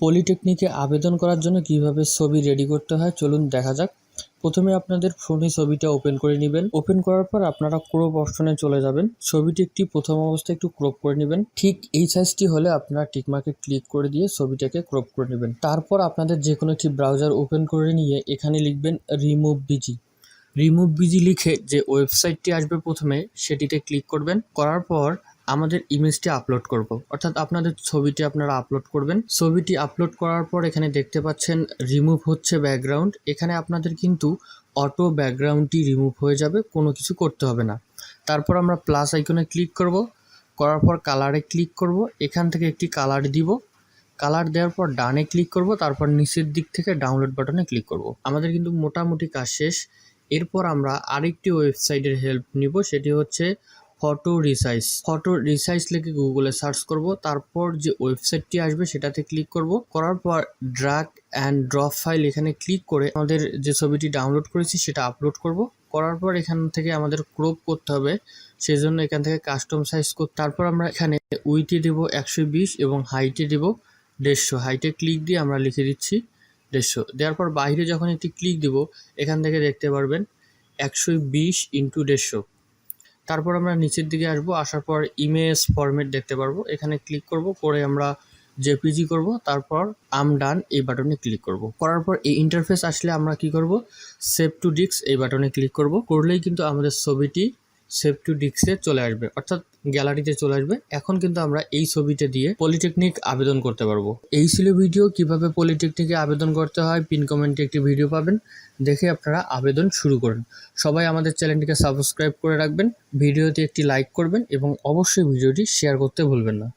পলিটেকনিকে আবেদন করার জন্য কীভাবে ছবি রেডি করতে হয়, চলুন দেখা যাক। প্রথমে আপনাদের ফোনে ছবিটা ওপেন করে নেবেন। ওপেন করার পর আপনারা ক্রপ অপশনে চলে যাবেন। ছবিটি একটি প্রথম অবস্থায় একটু ক্রপ করে নেবেন। ঠিক এই সাইজটি হলে আপনারা টিকমার্কে ক্লিক করে দিয়ে ছবিটাকে ক্রপ করে নেবেন। তারপর আপনাদের যে কোনো একটি ব্রাউজার ওপেন করে নিয়ে এখানে লিখবেন রিমুভ বিজি রিমুভ বিজি লিখে যে ওয়েবসাইটটি আসবে প্রথমে, সেটিতে ক্লিক করবেন। করার পর আমাদের ইমেজটি আপলোড করব। অর্থাৎ আপনাদের ছবিটি আপনারা আপলোড করবেন। ছবিটি আপলোড করার পর এখানে দেখতে পাচ্ছেন রিমুভ হচ্ছে ব্যাকগ্রাউন্ড এখানে আপনাদের কিন্তু অটো ব্যাকগ্রাউন্ডটি রিমুভ হয়ে যাবে, কোনো কিছু করতে হবে না। তারপর আমরা প্লাস আইকনে ক্লিক করব। করার পর কালারে ক্লিক করব। এখান থেকে একটি কালার দিব। কালার দেওয়ার পর ডানে ক্লিক করব। তারপর নিচের দিক থেকে ডাউনলোড বাটনে ক্লিক করব। আমাদের কিন্তু মোটামুটি কাজ শেষ। এরপর আমরা আরেকটি ওয়েবসাইটের হেল্প নিব। সেটি হচ্ছে ফটো রিসাইজ। ফটো রিসাইজ লিখে গুগলে সার্চ করব, তারপর যে ওয়েবসাইটটি আসবে সেটাতে ক্লিক করব। করার পর ড্রাগ অ্যান্ড ড্রপ ফাইল এখানে ক্লিক করে আমাদের যে ছবিটি ডাউনলোড করেছি সেটা আপলোড করব। করার পর এখান থেকে আমাদের ক্রপ করতে হবে, সেজন্য এখান থেকে কাস্টম সাইজ করতে তারপর আমরা এখানে উইথে দেবো একশো বিশ এবং হাইটে দেব দেড়শো। হাইটে ক্লিক দিয়ে আমরা লিখে দিচ্ছি দেড়শো। দেওয়ার পর বাইরে যখন একটি ক্লিক দিব, এখান থেকে দেখতে পারবেন একশো বিশ ইন্টু দেড়শো। তারপর আমরা নিচের দিকে আসব, আসার পর ইমেজ ফরম্যাট দেখতে পারব। এখানে ক্লিক করব, করে আমরা জেপিজি করব, তারপর আম ডান এই বাটনে ক্লিক করব। করার পর এই ইন্টারফেস আসলে আমরা কি করব? সেভ টু ডিস্ক এই বাটনে ক্লিক করব। করলেই কিন্তু আমাদের ছবিটি সেভ টু ডিস্কে চলে আসবে। অর্থাৎ গ্যালারিতে চলে আসবে। এখন কিন্তু আমরা এই ছবিটা দিয়ে পলিটেকনিক আবেদন করতে পারব। এই ছিল ভিডিও কীভাবে পলিটেকনিকে আবেদন করতে হয় পিন কমেন্টে একটি ভিডিও পাবেন। দেখে আপনারা আবেদন শুরু করেন। সবাই আমাদের চ্যানেলটিকে সাবস্ক্রাইব করে রাখবেন। ভিডিওতে একটি লাইক করবেন এবং অবশ্যই ভিডিওটি শেয়ার করতে ভুলবেন না।